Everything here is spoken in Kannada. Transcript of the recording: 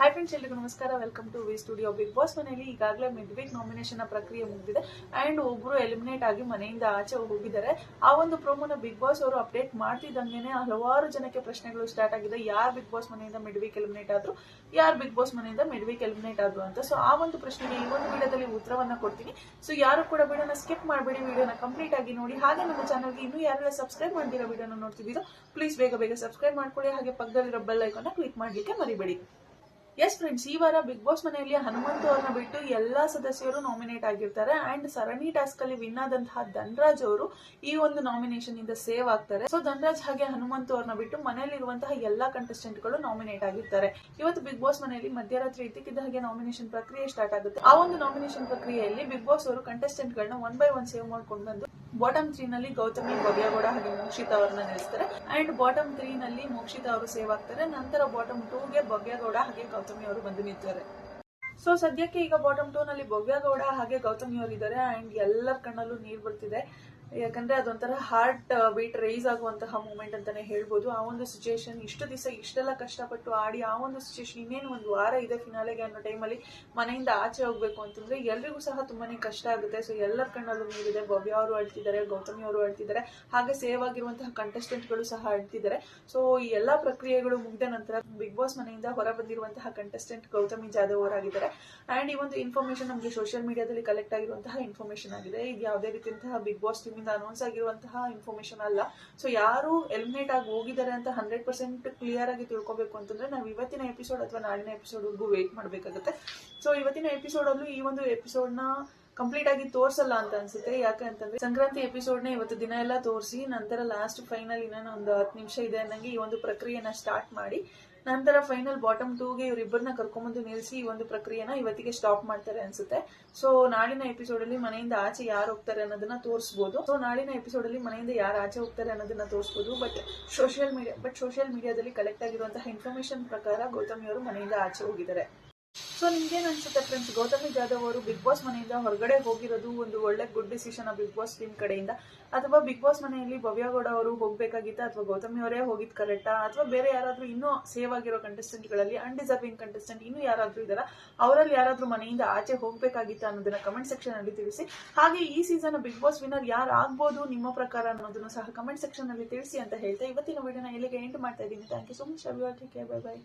ಹಾಯ್ ಫ್ರೆಂಡ್ಸ್ ಎಲ್ರಿಗೂ ನಮಸ್ಕಾರ. Welcome to V studio Bigg Boss ಮನೆಯಲ್ಲಿ ಈಗಾಗಲೇ ಮಿಡ್ ವೀಕ್ ನಾಮಿನೇಷನ್ ಪ್ರಕ್ರಿಯೆ ಮುಗಿದಿದೆ. ಅಂಡ್ ಒಬ್ರು ಎಲಿಮಿನೇಟ್ ಆಗಿ ಮನೆಯಿಂದ ಆಚೆ ಹೋಗಿದ್ದಾರೆ. ಆ ಒಂದು ಪ್ರೋಮೋನ ಬಿಗ್ ಬಾಸ್ ಅವರು ಅಪ್ಡೇಟ್ ಮಾಡ್ತಿದ್ದಂಗೆನೆ ಹಲವಾರು ಜನಕ್ಕೆ ಪ್ರಶ್ನೆಗಳು ಸ್ಟಾರ್ಟ್ ಆಗಿದೆ. ಯಾರು ಬಿಗ್ ಬಾಸ್ ಮನೆಯಿಂದ ಮಿಡ್ ವೀಕ್ ಎಲಿಮಿನೇಟ್ ಆದ್ರು, ಯಾರು ಬಿಗ್ ಬಾಸ್ ಮನೆಯಿಂದ ಮಿಡ್ ವೀಕ್ ಎಲಿಮಿನೇಟ್ ಆದ್ರು ಅಂತ. ಸೊ ಆ ಒಂದು ಪ್ರಶ್ನೆಗೆ ಈ ಒಂದು ವಿಡಿಯೋದಲ್ಲಿ ಉತ್ತರವನ್ನ ಕೊಡ್ತೀನಿ. ಸೊ ಯಾರು ಕೂಡ ವಿಡಿಯೋನ ಸ್ಕಿಪ್ ಮಾಡಬೇಡಿ ವಿಡಿಯೋನ ಕಂಪ್ಲೀಟ್ ಆಗಿ ನೋಡಿ. ಹಾಗೆ ನಮ್ಮ ಚಾನಲ್ಗೆ ಇನ್ನೂ ಯಾರೆಲ್ಲ ಸಬ್ಸ್ಕ್ರೈಬ್ ಮಾಡಿದಿರೋ ವಿಡಿಯೋನ ನೋಡ್ತಿದ್ದೀರೋ ಪ್ಲೀಸ್ ಬೇಗ ಬೇಗ ಸಬ್ಸ್ಕ್ರೈಬ್ ಮಾಡ್ಕೊಳ್ಳಿ. ಹಾಗೆ ಪಕ್ಕದಲ್ಲಿರೋ ಬೆಲ್ ಐಕಾನ್ನ ಕ್ಲಿಕ್ ಮಾಡಲಿಕ್ಕೆ ಮರಿಬೇಡಿ. ಎಸ್ ಫ್ರೆಂಡ್ಸ್ ಈ ವಾರ ಬಿಗ್ ಬಾಸ್ ಮನೆಯಲ್ಲಿ ಹನುಮಂತು ಅವ್ರನ್ನ ಬಿಟ್ಟು ಎಲ್ಲಾ ಸದಸ್ಯರು ನಾಮಿನೇಟ್ ಆಗಿರ್ತಾರೆ. ಅಂಡ್ ಸರಣಿ ಟಾಸ್ಕ್ ಅಲ್ಲಿ ವಿನ್ ಆದಂತಹ ಧನ್ರಾಜ್ ಅವರು ಈ ಒಂದು ನಾಮಿನೇಷನ್ ಇಂದ ಸೇವ್ ಆಗ್ತಾರೆ. ಸೊ ಧನ್ರಾಜ್ ಹಾಗೆ ಹನುಮಂತು ಅವ್ರನ್ನ ಬಿಟ್ಟು ಮನೆಯಲ್ಲಿರುವಂತಹ ಎಲ್ಲಾ ಕಂಟೆಸ್ಟೆಂಟ್ಗಳು ನಾಮಿನೇಟ್ ಆಗಿರ್ತಾರೆ. ಇವತ್ತು ಬಿಗ್ ಬಾಸ್ ಮನೆಯಲ್ಲಿ ಮಧ್ಯರಾತ್ರಿ ಇದ್ದಕ್ಕಿದ್ದ ಹಾಗೆ ನಾಮಿನೇಷನ್ ಪ್ರಕ್ರಿಯೆ ಸ್ಟಾರ್ಟ್ ಆಗುತ್ತೆ. ಆ ಒಂದು ನಾಮಿನೇಷನ್ ಪ್ರಕ್ರಿಯೆಯಲ್ಲಿ ಬಿಗ್ ಬಾಸ್ ಅವರು ಕಂಟೆಸ್ಟೆಂಟ್ ಗಳನ್ನ ಒನ್ ಬೈ ಒನ್ ಸೇವ್ ಮಾಡ್ಕೊಂಡು ಬಂದು ಬಾಟಮ್ ತ್ರೀ ನಲ್ಲಿ ಗೌತಮಿ ಭವ್ಯಗೌಡ ಹಾಗೆ ಮೋಕ್ಷಿತಾ ಅವರನ್ನ ನಿಲ್ಲಿಸ್ತಾರೆ ಅಂಡ್ ಬಾಟಮ್ ತ್ರೀ ನಲ್ಲಿ ಮೋಕ್ಷಿತಾ ಅವರು ಸೇವ್ ಆಗ್ತಾರೆ. ನಂತರ ಬಾಟಮ್ ಟೂ ಗೆ ಭವ್ಯಗೌಡ ಹಾಗೆ ಗೌತಮಿ ಅವರು ಬಂದು ನಿಂತಾರೆ ಸೊ ಸದ್ಯಕ್ಕೆ ಈಗ ಬಾಟಮ್ ಟೂ ನಲ್ಲಿ ಭವ್ಯಗೌಡ ಹಾಗೆ ಗೌತಮಿ ಅವರು ಇದ್ದಾರೆ ಅಂಡ್ ಎಲ್ಲರ ಕಣ್ಣಲ್ಲೂ ನೀರು ಬರ್ತಿದೆ. ಯಾಕಂದ್ರೆ ಅದೊಂಥರ ಹಾರ್ಟ್ ಬೀಟ್ ರೈಸ್ ಆಗುವಂತಹ ಮೂಮೆಂಟ್ ಅಂತಾನೆ ಹೇಳ್ಬೋದು. ಆ ಒಂದು ಸಿಚುಯೇಷನ್ ಇಷ್ಟು ದಿವಸ ಇಷ್ಟೆಲ್ಲ ಕಷ್ಟಪಟ್ಟು ಆಡಿ ಆ ಒಂದು ಸಿಚುಯೇಷನ್ ಇನ್ನೇನು ಒಂದು ವಾರ ಇದೆ ಫಿನಾಲೆಗೆ ಅನ್ನೋ ಟೈಮಲ್ಲಿ ಮನೆಯಿಂದ ಆಚೆ ಹೋಗ್ಬೇಕು ಅಂತಂದ್ರೆ ಎಲ್ರಿಗೂ ಸಹ ತುಂಬಾನೇ ಕಷ್ಟ ಆಗುತ್ತೆ. ಸೊ ಎಲ್ಲರ ಕಣ್ಣಲ್ಲೂ ನೀರಿದೆ ಭವ್ಯ ಅವರು ಅಳ್ತಿದ್ದಾರೆ, ಗೌತಮಿ ಅವರು ಅಳ್ತಿದ್ದಾರೆ. ಹಾಗೆ ಸೇವ್ ಆಗಿರುವಂತಹ ಕಂಟೆಸ್ಟೆಂಟ್ಗಳು ಗಳು ಸಹ ಅಳ್ತಿದ್ದಾರೆ. ಸೊ ಈ ಎಲ್ಲಾ ಪ್ರಕ್ರಿಯೆಗಳು ಮುಗಿದ ನಂತರ ಬಿಗ್ ಬಾಸ್ ಮನೆಯಿಂದ ಹೊರ ಬಂದಿರುವಂತಹ ಕಂಟೆಸ್ಟೆಂಟ್ ಗೌತಮಿ ಜಾಧವ್ ಅವರಾಗಿದ್ದಾರೆ. ಅಂಡ್ ಈ ಒಂದು ಇನ್ಫಾರ್ಮೇಶನ್ ನಮಗೆ ಸೋಷಿಯಲ್ ಮೀಡಿಯಾದಲ್ಲಿ ಕಲೆಕ್ಟ್ ಆಗಿರುವಂತಹ ಇನ್ಫಾರ್ಮೇಶನ್ ಆಗಿದೆ. ಇದು ಯಾವುದೇ ರೀತಿಯಂತಹ ಬಿಗ್ ಬಾಸ್ ಟೀಮ್ ಇಂದ ಅನೌನ್ಸ್ ಆಗಿರುವಂತಹ ಇನ್ಫಾರ್ಮೇಶನ್ ಅಲ್ಲ. ಸೊ ಯಾರು ಎಲಿಮಿನೇಟ್ ಆಗಿ ಹೋಗಿದ್ದಾರೆ ಅಂತ ಹಂಡ್ರೆಡ್ ಪರ್ಸೆಂಟ್ ಕ್ಲಿಯರ್ ಆಗಿ ತಿಳ್ಕೊಬೇಕು ಅಂತಂದ್ರೆ ನಾವು ಇವತ್ತಿನ ಎಪಿಸೋಡ್ ಅಥವಾ ನಾಳಿನ ಎಪಿಸೋಡ್ ವರ್ಗೂ ವೇಟ್ ಮಾಡಬೇಕಾಗುತ್ತೆ. ಸೊ ಇವತ್ತಿನ ಎಪಿಸೋಡ್ ಅಲ್ಲೂ ಈ ಒಂದು ಎಪಿಸೋಡ್ನ ಕಂಪ್ಲೀಟ್ ಆಗಿ ತೋರ್ಸಲ್ಲ ಅಂತ ಅನ್ಸುತ್ತೆ. ಯಾಕೆ ಅಂತಂದ್ರೆ ಸಂಕ್ರಾಂತಿ ಎಪಿಸೋಡ್ನ ಇವತ್ತು ದಿನ ಎಲ್ಲ ತೋರಿಸಿ ನಂತರ ಲಾಸ್ಟ್ ಫೈನಲ್ ಇನ್ನೊಂದು ಹತ್ತು ನಿಮಿಷ ಇದೆ ಅನ್ನಂಗೆ ಈ ಒಂದು ಪ್ರಕ್ರಿಯೆನ ಸ್ಟಾರ್ಟ್ ಮಾಡಿ ನಂತರ ಫೈನಲ್ ಬಾಟಮ್ ಟೂಗೆ ಇವರಿಬ್ಬರನ್ನ ಕರ್ಕೊಂಬಂದು ನಿಲ್ಲಿಸಿ ಈ ಒಂದು ಪ್ರಕ್ರಿಯೆನ ಇವತ್ತಿಗೆ ಸ್ಟಾಪ್ ಮಾಡ್ತಾರೆ ಅನ್ಸುತ್ತೆ. ಸೊ ನಾಳಿನ ಎಪಿಸೋಡ್ ಅಲ್ಲಿ ಮನೆಯಿಂದ ಆಚೆ ಯಾರು ಹೋಗ್ತಾರೆ ಅನ್ನೋದನ್ನ ತೋರಿಸಬಹುದು ಸೊ ನಾಳಿನ ಎಪಿಸೋಡ್ ಅಲ್ಲಿ ಮನೆಯಿಂದ ಯಾರು ಆಚೆ ಹೋಗ್ತಾರೆ ಅನ್ನೋದನ್ನ ತೋರಿಸಬಹುದು but social media but social ಮೀಡಿಯಾದಲ್ಲಿ ಕಲೆಕ್ಟ್ ಆಗಿರುವಂತಹ ಇನ್ಫಾರ್ಮೇಶನ್ ಪ್ರಕಾರ ಗೌತಮಿ ಅವರು ಮನೆಯಿಂದ ಆಚೆ ಹೋಗಿದ್ದಾರೆ. ಸೊ ನಿಮ್ಗೇನ್ ಅನ್ಸುತ್ತೆ ಫ್ರೆಂಡ್ಸ್ ಗೌತಮಿ ಜಾಧವ್ ಅವರು ಬಿಗ್ ಬಾಸ್ ಮನೆಯಿಂದ ಹೊರಗಡೆ ಹೋಗಿರೋದು ಒಂದು ಒಳ್ಳೆ good decision Bigg Boss team ಕಡೆಯಿಂದ? ಅಥವಾ ಬಿಗ್ ಬಾಸ್ ಮನೆಯಲ್ಲಿ ಭವ್ಯಗೌಡ ಅವರು ಹೋಗ್ಬೇಕಾಗಿತ್ತ? ಅಥವಾ ಗೌತಮಿ ಅವರೇ ಹೋಗಿದ್ ಕರೆಕ್ಟಾ ಅಥವಾ ಬೇರೆ ಯಾರಾದ್ರೂ ಇನ್ನೂ ಸೇವ್ ಆಗಿರೋ ಕಂಟೆಸ್ಟೆಂಟ್ಗಳಲ್ಲಿ ಅನ್ಡಿಸರ್ವಿಂಗ್ ಕಂಟೆಸ್ಟೆಂಟ್ ಇನ್ನೂ ಯಾರಾದ್ರೂ ಇದಾರ? ಅವರಲ್ಲಿ ಯಾರಾದ್ರೂ ಮನೆಯಿಂದ ಆಚೆ ಹೋಗ್ಬೇಕಾಗಿತ್ತ ಅನ್ನೋದನ್ನ ಕಮೆಂಟ್ ಸೆಕ್ಷನ್ ಅಲ್ಲಿ ತಿಳಿಸಿ. ಹಾಗೆ ಈ ಸೀಸನ್ ಬಿಗ್ ಬಾಸ್ ವಿನ್ನರ್ ಯಾರು ಆಗ್ಬೋದು ನಿಮ್ಮ ಪ್ರಕಾರ ಅನ್ನೋದನ್ನು ಸಹ ಕಮೆಂಟ್ ಸೆಕ್ಷನ್ ಅಲ್ಲಿ ತಿಳಿಸಿ ಅಂತ ಹೇಳ್ತಾ ಇವತ್ತಿನ ವಿಡಿಯೋನ ಇಲ್ಲಿಗೆ ಎಂಡ್ ಮಾಡ್ತಾ ಇದ್ದೀನಿ. Thank you so much bye bye